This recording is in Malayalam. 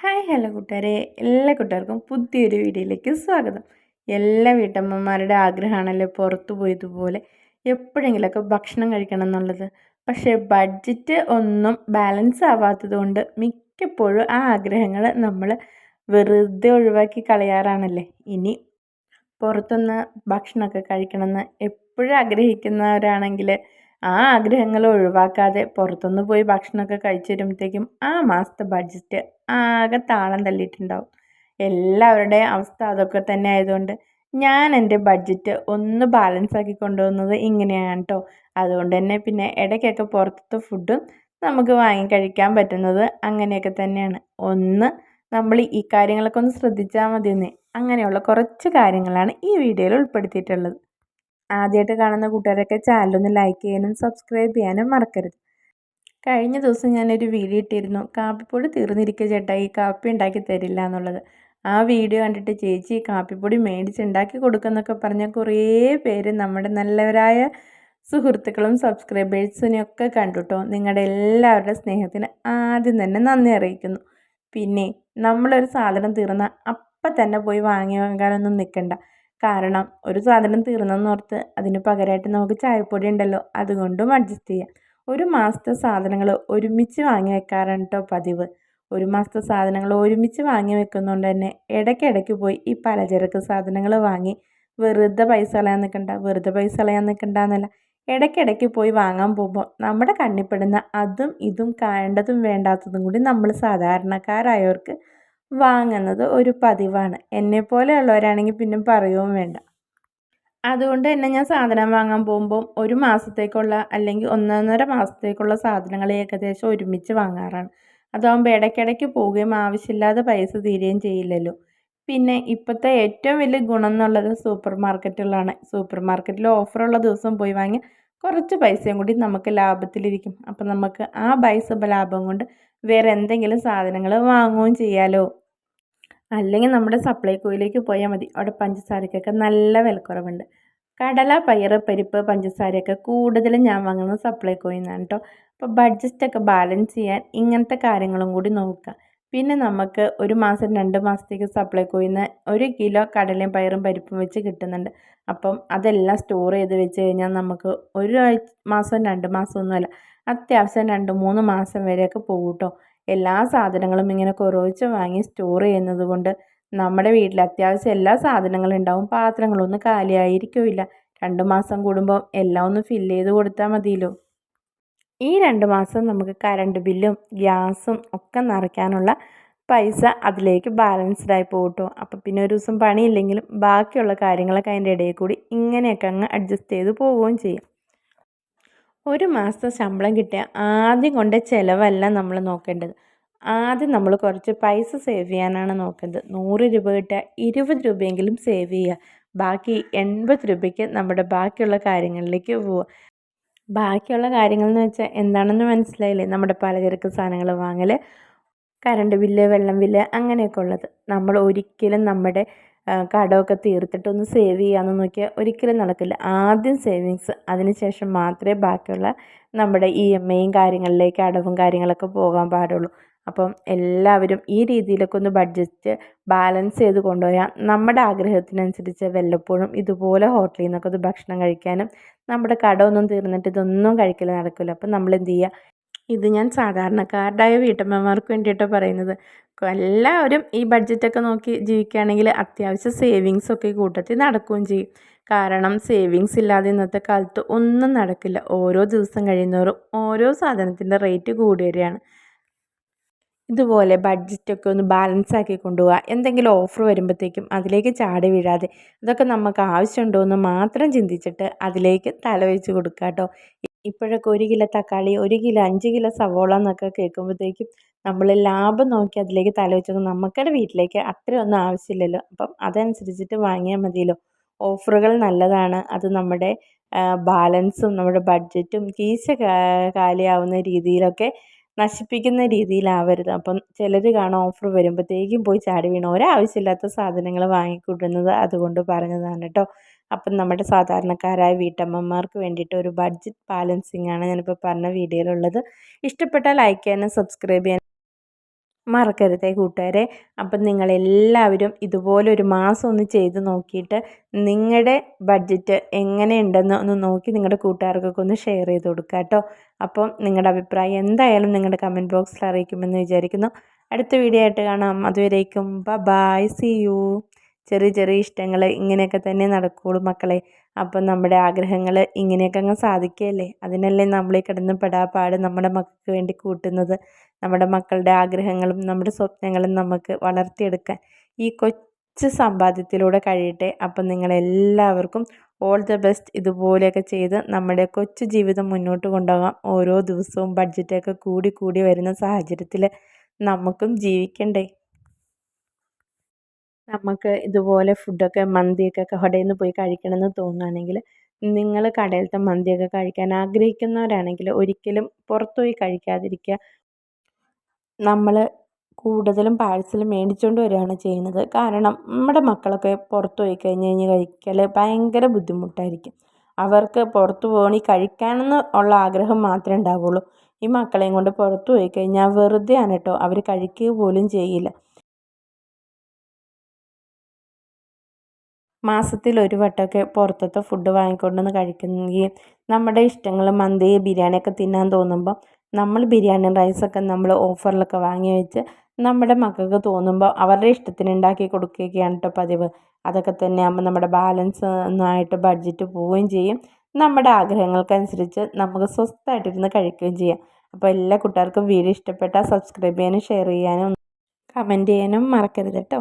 ഹായ് ഹലോ കൂട്ടുകാരെ. എല്ലാ കൂട്ടുകാർക്കും പുതിയൊരു വീഡിയോയിലേക്ക് സ്വാഗതം. എല്ലാ വീട്ടമ്മമാരുടെ ആഗ്രഹമാണല്ലോ പുറത്തു പോയതുപോലെ എപ്പോഴെങ്കിലൊക്കെ ഭക്ഷണം കഴിക്കണം എന്നുള്ളത്. പക്ഷേ ബഡ്ജറ്റ് ഒന്നും ബാലൻസ് ആവാത്തത് കൊണ്ട് മിക്കപ്പോഴും ആ ആഗ്രഹങ്ങൾ നമ്മൾ വെറുതെ ഒഴിവാക്കി കളയാറാണല്ലേ. ഇനി പുറത്തുനിന്ന് ഭക്ഷണമൊക്കെ കഴിക്കണമെന്ന് എപ്പോഴും ആഗ്രഹിക്കുന്നവരാണെങ്കിൽ ആ ആഗ്രഹങ്ങൾ ഒഴിവാക്കാതെ പുറത്തുനിന്ന് പോയി ഭക്ഷണമൊക്കെ കഴിച്ച് വരുമ്പോഴത്തേക്കും ആ മാസത്തെ ബഡ്ജറ്റ് ആകെ താളം തള്ളിയിട്ടുണ്ടാവും. എല്ലാവരുടെയും അവസ്ഥ അതൊക്കെ തന്നെ ആയതുകൊണ്ട് ഞാൻ എന്റെ ബഡ്ജറ്റ് ഒന്ന് ബാലൻസ് ആക്കി കൊണ്ടുപോകുന്നത് ഇങ്ങനെയാണ് കേട്ടോ അതുകൊണ്ട് തന്നെ പിന്നെ ഇടയ്ക്കൊക്കെ പുറത്തത്തെ ഫുഡും നമുക്ക് വാങ്ങി കഴിക്കാൻ പറ്റുന്നത് അങ്ങനെയൊക്കെ തന്നെയാണ്. ഒന്ന് നമ്മൾ ഈ കാര്യങ്ങളൊക്കെ ഒന്ന് ശ്രദ്ധിച്ചാൽ മതിയെന്നേ. അങ്ങനെയുള്ള കുറച്ച് കാര്യങ്ങളാണ് ഈ വീഡിയോയിൽ ഉൾപ്പെടുത്തിയിട്ടുള്ളത്. ആദ്യമായിട്ട് കാണുന്ന കൂട്ടുകാരൊക്കെ ചാനലൊന്ന് ലൈക്ക് ചെയ്യാനും സബ്സ്ക്രൈബ് ചെയ്യാനും മറക്കരുത്. കഴിഞ്ഞ ദിവസം ഞാനൊരു വീഡിയോ ഇട്ടിരുന്നു. കാപ്പിപ്പൊടി തീർന്നിരിക്കുക ചേട്ടാ ഈ കാപ്പി ഉണ്ടാക്കി തരില്ല എന്നുള്ളത്. ആ വീഡിയോ കണ്ടിട്ട് ചേച്ചി കാപ്പിപ്പൊടി മേടിച്ച് ഉണ്ടാക്കി കൊടുക്കുന്നൊക്കെ പറഞ്ഞ കുറേ പേര് നമ്മുടെ നല്ലവരായ സുഹൃത്തുക്കളും സബ്സ്ക്രൈബേഴ്സിനെയൊക്കെ കണ്ടുട്ടോ. നിങ്ങളുടെ എല്ലാവരുടെ സ്നേഹത്തിന് ആദ്യം തന്നെ നന്ദി അറിയിക്കുന്നു. പിന്നെ നമ്മളൊരു സാധനം തീർന്നാൽ അപ്പം തന്നെ പോയി വാങ്ങി വാങ്ങാനൊന്നും നിൽക്കണ്ട കാരണം ഒരു സാധനം തീർന്നെന്ന് ഓർത്ത് അതിന് പകരമായിട്ട് നമുക്ക് ചായപ്പൊടി ഉണ്ടല്ലോ അതുകൊണ്ടും അഡ്ജസ്റ്റ് ചെയ്യാം. ഒരു മാസത്തെ സാധനങ്ങൾ ഒരുമിച്ച് വാങ്ങി വെക്കാറാണ് കേട്ടോ പതിവ്. ഒരു മാസത്തെ സാധനങ്ങൾ ഒരുമിച്ച് വാങ്ങി വെക്കുന്നതുകൊണ്ട് തന്നെ ഇടയ്ക്കിടയ്ക്ക് പോയി ഈ പലചരക്ക് സാധനങ്ങൾ വാങ്ങി വെറുതെ പൈസ കളയാൻ നിൽക്കണ്ട വെറുതെ പൈസ കളയാൻ നിൽക്കണ്ട എന്നല്ല. ഇടയ്ക്കിടയ്ക്ക് പോയി വാങ്ങാൻ പോകുമ്പോൾ നമ്മുടെ കണ്ണിപ്പെടുന്ന അതും ഇതും കാണേണ്ടതും വേണ്ടാത്തതും കൂടി നമ്മൾ സാധാരണക്കാരായവർക്ക് വാങ്ങുന്നത് ഒരു പതിവാണ്. എന്നെ പോലെയുള്ളവരാണെങ്കിൽ പിന്നെ പറയുകയും വേണ്ട. അതുകൊണ്ട് തന്നെ ഞാൻ സാധനം വാങ്ങാൻ പോകുമ്പോൾ ഒരു മാസത്തേക്കുള്ള അല്ലെങ്കിൽ ഒന്നൊന്നര മാസത്തേക്കുള്ള സാധനങ്ങൾ ഏകദേശം ഒരുമിച്ച് വാങ്ങാറാണ്. അതാകുമ്പോൾ ഇടയ്ക്കിടയ്ക്ക് പോവുകയും ആവശ്യമില്ലാതെ പൈസ തീരുകയും ചെയ്യില്ലല്ലോ. പിന്നെ ഇപ്പോഴത്തെ ഏറ്റവും വലിയ ഗുണം എന്നുള്ളത് സൂപ്പർ മാർക്കറ്റുകളാണ്. സൂപ്പർ മാർക്കറ്റിൽ ഓഫറുള്ള ദിവസം പോയി വാങ്ങി കുറച്ച് പൈസയും കൂടി നമുക്ക് ലാഭത്തിലിരിക്കും അപ്പം നമുക്ക് ആ പൈസ ലാഭം കൊണ്ട് വേറെ എന്തെങ്കിലും സാധനങ്ങൾ വാങ്ങുകയും ചെയ്യാമല്ലോ അല്ലെങ്കിൽ നമ്മുടെ സപ്ലൈകോയിലേക്ക് പോയാൽ മതി. അവിടെ പഞ്ചസാരക്കൊക്കെ നല്ല വിലക്കുറവുണ്ട്. കടല പയർ പരിപ്പ് പഞ്ചസാരയൊക്കെ കൂടുതലും ഞാൻ വാങ്ങുന്നത് സപ്ലൈകോയിൽ നിന്നാണ് കേട്ടോ അപ്പോൾ ബഡ്ജറ്റൊക്കെ ബാലൻസ് ചെയ്യാൻ ഇങ്ങനത്തെ കാര്യങ്ങളും കൂടി നോക്കുക. പിന്നെ നമുക്ക് ഒരു മാസം രണ്ട് മാസത്തേക്ക് സപ്ലൈകോയിൽ നിന്ന് ഒരു കിലോ കടലയും പയറും പരിപ്പും വെച്ച് കിട്ടുന്നുണ്ട്. അപ്പം അതെല്ലാം സ്റ്റോർ ചെയ്ത് വെച്ച് കഴിഞ്ഞാൽ നമുക്ക് ഒരു മാസം രണ്ട് മാസമൊന്നുമല്ല അത്യാവശ്യം രണ്ട് മൂന്ന് മാസം വരെയൊക്കെ പോകും കേട്ടോ എല്ലാ സാധനങ്ങളും ഇങ്ങനെ കുറച്ച് വാങ്ങി സ്റ്റോർ ചെയ്യുന്നത് കൊണ്ട് നമ്മുടെ വീട്ടിൽ അത്യാവശ്യം എല്ലാ സാധനങ്ങളും ഉണ്ടാവും. പാത്രങ്ങളൊന്നും കാലിയായിരിക്കില്ല. രണ്ട് മാസം കൂടുമ്പോൾ എല്ലാം ഒന്ന് ഫില്ല് ചെയ്ത് കൊടുത്താൽ മതിയല്ലോ. ഈ രണ്ട് മാസം നമുക്ക് കറണ്ട് ബില്ലും ഗ്യാസും ഒക്കെ നിറയ്ക്കാനുള്ള പൈസ അതിലേക്ക് ബാലൻസ്ഡ് ആയി പോകട്ടോ അപ്പോൾ പിന്നെ ഒരു ദിവസം പണിയില്ലെങ്കിലും ബാക്കിയുള്ള കാര്യങ്ങളൊക്കെ അതിന്റെ ഇടയിൽ കൂടി ഇങ്ങനെയൊക്കെ അങ്ങ് അഡ്ജസ്റ്റ് ചെയ്ത് പോവുകയും ചെയ്യും. ഒരു മാസം ശമ്പളം കിട്ടിയ ആദ്യം കൊണ്ട് ചിലവല്ല നമ്മൾ നോക്കേണ്ടത്. ആദ്യം നമ്മൾ കുറച്ച് പൈസ സേവ് ചെയ്യാനാണ് നോക്കേണ്ടത്. നൂറ് രൂപ കിട്ടിയാൽ ഇരുപത് രൂപയെങ്കിലും സേവ് ചെയ്യുക ബാക്കി എൺപത് രൂപയ്ക്ക് നമ്മുടെ ബാക്കിയുള്ള കാര്യങ്ങളിലേക്ക് പോവുക ബാക്കിയുള്ള കാര്യങ്ങൾ എന്ന് വെച്ചാൽ എന്താണെന്ന് മനസ്സിലായില്ലേ? നമ്മുടെ പലചരക്ക് സാധനങ്ങൾ വാങ്ങൽ കറണ്ട് ബില്ല് വെള്ളം ബില്ല് അങ്ങനെയൊക്കെ ഉള്ളത്. നമ്മൾ ഒരിക്കലും നമ്മുടെ കടമൊക്കെ തീർത്തിട്ടൊന്ന് സേവ് ചെയ്യാമെന്ന് നോക്കിയാൽ ഒരിക്കലും നടക്കില്ല. ആദ്യം സേവിങ്സ് അതിനുശേഷം മാത്രമേ ബാക്കിയുള്ള നമ്മുടെ ഇ എം ഐയും കാര്യങ്ങളിലേക്ക് അടവും കാര്യങ്ങളൊക്കെ പോകാൻ പാടുള്ളൂ. അപ്പം എല്ലാവരും ഈ രീതിയിലൊക്കെ ഒന്ന് ബഡ്ജറ്റ് ബാലൻസ് ചെയ്ത് കൊണ്ടുപോയാൽ നമ്മുടെ ആഗ്രഹത്തിനനുസരിച്ച് വല്ലപ്പോഴും ഇതുപോലെ ഹോട്ടലിൽ നിന്നൊക്കെ ഒന്ന് ഭക്ഷണം കഴിക്കാനും നമ്മുടെ കടമൊന്നും തീർന്നിട്ട് ഇതൊന്നും കഴിക്കൽ നടക്കില്ല അപ്പം നമ്മൾ എന്ത് ചെയ്യുക ഇത് ഞാൻ സാധാരണക്കാരുടായ വീട്ടമ്മമാർക്ക് വേണ്ടിയിട്ടാണ് പറയുന്നത്. എല്ലാവരും ഈ ബഡ്ജറ്റൊക്കെ നോക്കി ജീവിക്കുകയാണെങ്കിൽ അത്യാവശ്യം സേവിങ്സൊക്കെ കൂട്ടത്തിൽ നടക്കുകയും ചെയ്യും. കാരണം സേവിങ്സ് ഇല്ലാതെ ഇന്നത്തെ കാലത്ത് ഒന്നും നടക്കില്ല. ഓരോ ദിവസം കഴിയുന്നവരും ഓരോ സാധനത്തിന്റെ റേറ്റ് കൂടി വരികയാണ്. ഇതുപോലെ ബഡ്ജറ്റൊക്കെ ഒന്ന് ബാലൻസ് ആക്കി കൊണ്ടുപോവുക. എന്തെങ്കിലും ഓഫർ വരുമ്പോഴത്തേക്കും അതിലേക്ക് ചാടി വീഴാതെ ഇതൊക്കെ നമുക്ക് ആവശ്യമുണ്ടോ എന്ന് മാത്രം ചിന്തിച്ചിട്ട് അതിലേക്ക് തലവെച്ച് കൊടുക്കുക കേട്ടോ. ഇപ്പോഴൊക്കെ ഒരു കിലോ തക്കാളി ഒരു കിലോ അഞ്ച് കിലോ സവോള എന്നൊക്കെ കേൾക്കുമ്പോഴത്തേക്കും നമ്മൾ ലാഭം നോക്കി അതിലേക്ക് തല വെച്ച് നമുക്കടെ വീട്ടിലേക്ക് അത്രയൊന്നും ആവശ്യമില്ലല്ലോ. അപ്പം അതനുസരിച്ചിട്ട് വാങ്ങിയാൽ മതിയല്ലോ. ഓഫറുകൾ നല്ലതാണ്. അത് നമ്മുടെ ബാലൻസും നമ്മുടെ ബഡ്ജറ്റും കീശ കാലിയാവുന്ന രീതിയിലൊക്കെ നശിപ്പിക്കുന്ന രീതിയിലാവരുത്. അപ്പം ചിലർ കാണാൻ ഓഫർ വരുമ്പോഴത്തേക്കും പോയി ചാടി വീണ. ഒരാവശ്യമില്ലാത്ത സാധനങ്ങൾ വാങ്ങിക്കൂട്ടുന്നത് അതുകൊണ്ട് പറഞ്ഞതാണ് കേട്ടോ അപ്പം നമ്മുടെ സാധാരണക്കാരായ വീട്ടമ്മമാർക്ക് വേണ്ടിയിട്ട് ഒരു ബഡ്ജറ്റ് ബാലൻസിങ് ആണ് ഞാനിപ്പോൾ പറഞ്ഞ വീഡിയോയിലുള്ളത്. ഇഷ്ടപ്പെട്ടാൽ ലൈക്ക് ചെയ്യാനും സബ്സ്ക്രൈബ് ചെയ്യാനും മറക്കരുതേ കൂട്ടുകാരെ. അപ്പം നിങ്ങളെല്ലാവരും ഇതുപോലെ ഒരു മാസം ഒന്ന് ചെയ്ത് നോക്കിയിട്ട് നിങ്ങളുടെ ബഡ്ജറ്റ് എങ്ങനെയുണ്ടെന്ന് ഒന്ന് നോക്കി നിങ്ങളുടെ കൂട്ടുകാർക്കൊക്കെ ഒന്ന് ഷെയർ ചെയ്ത് കൊടുക്കുക കേട്ടോ. അപ്പം നിങ്ങളുടെ അഭിപ്രായം എന്തായാലും നിങ്ങളുടെ കമന്റ് ബോക്സിൽ അറിയിക്കുമെന്ന് വിചാരിക്കുന്നു. അടുത്ത വീഡിയോ ആയിട്ട് കാണാം. അതുവരേക്കും ബ ബായ് സി യു ചെറിയ ചെറിയ ഇഷ്ടങ്ങൾ ഇങ്ങനെയൊക്കെ തന്നെ നടക്കുകയുള്ളൂ മക്കളെ. അപ്പം നമ്മുടെ ആഗ്രഹങ്ങൾ ഇങ്ങനെയൊക്കെ അങ്ങ് സാധിക്കുകയല്ലേ? അതിനല്ലേ നമ്മൾ ഈ കിടന്ന് പെടാപ്പാട് നമ്മുടെ മക്കൾക്ക് വേണ്ടി കൂട്ടുന്നത്. നമ്മുടെ മക്കളുടെ ആഗ്രഹങ്ങളും നമ്മുടെ സ്വപ്നങ്ങളും നമുക്ക് വളർത്തിയെടുക്കാൻ ഈ കൊച്ചു സമ്പാദ്യത്തിലൂടെ കഴിയട്ടെ. അപ്പം നിങ്ങളെല്ലാവർക്കും ഓൾ ദ ബെസ്റ്റ് ഇതുപോലെയൊക്കെ ചെയ്ത് നമ്മുടെ കൊച്ചു ജീവിതം മുന്നോട്ട് കൊണ്ടുപോകാം ഓരോ ദിവസവും ബഡ്ജറ്റൊക്കെ കൂടി കൂടി വരുന്ന സാഹചര്യത്തിൽ നമുക്കും ജീവിക്കണ്ടേ? നമുക്ക് ഇതുപോലെ ഫുഡൊക്കെ മന്തിയൊക്കെ കടയിൽ നിന്ന് പോയി കഴിക്കണമെന്ന് തോന്നുകയാണെങ്കിൽ നിങ്ങൾ കടയിലത്തെ മന്തിയൊക്കെ കഴിക്കാൻ ആഗ്രഹിക്കുന്നവരാണെങ്കിൽ ഒരിക്കലും പുറത്തുപോയി കഴിക്കാതിരിക്കുക. നമ്മൾ കൂടുതലും പാഴ്സൽ മേടിച്ചുകൊണ്ട് വരികയാണ് ചെയ്യുന്നത്. കാരണം നമ്മുടെ മക്കളൊക്കെ പുറത്തു പോയി കഴിഞ്ഞ് കഴിഞ്ഞ് കഴിക്കൽ ഭയങ്കര ബുദ്ധിമുട്ടായിരിക്കും. അവർക്ക് പുറത്തു പോകണി കഴിക്കാനെന്ന് ഉള്ള ആഗ്രഹം മാത്രമേ ഉണ്ടാവുള്ളൂ. ഈ മക്കളെയും കൊണ്ട് പുറത്തു പോയി കഴിഞ്ഞാൽ വെറുതെയാണ് കേട്ടോ. അവർ കഴിക്കുക പോലും ചെയ്യില്ല. മാസത്തിൽ ഒരു വട്ടമൊക്കെ പുറത്തത്തെ ഫുഡ് വാങ്ങിക്കൊണ്ടുവന്ന് കഴിക്കുന്നെങ്കിൽ നമ്മുടെ ഇഷ്ടങ്ങൾ മന്തി ബിരിയാണിയൊക്കെ തിന്നാൻ തോന്നുമ്പോൾ നമ്മൾ ബിരിയാണി റൈസൊക്കെ നമ്മൾ ഓഫറിലൊക്കെ വാങ്ങി വെച്ച് നമ്മുടെ മക്കൾക്ക് തോന്നുമ്പോൾ അവരുടെ ഇഷ്ടത്തിന് ഉണ്ടാക്കി കൊടുക്കുകയൊക്കെയാണ് കേട്ടോ പതിവ്. അതൊക്കെ തന്നെ ആകുമ്പോൾ നമ്മുടെ ബാലൻസ് ഒന്നായിട്ട് ബഡ്ജറ്റ് പോവുകയും ചെയ്യും. നമ്മുടെ ആഗ്രഹങ്ങൾക്കനുസരിച്ച് നമുക്ക് സ്വസ്ഥമായിട്ടിരുന്ന് കഴിക്കുകയും ചെയ്യാം. അപ്പോൾ എല്ലാ കുട്ടികൾക്കും വീഡിയോ ഇഷ്ടപ്പെട്ടാൽ സബ്സ്ക്രൈബ് ചെയ്യാനും ഷെയർ ചെയ്യാനും കമന്റ് ചെയ്യാനും മറക്കരുത് കേട്ടോ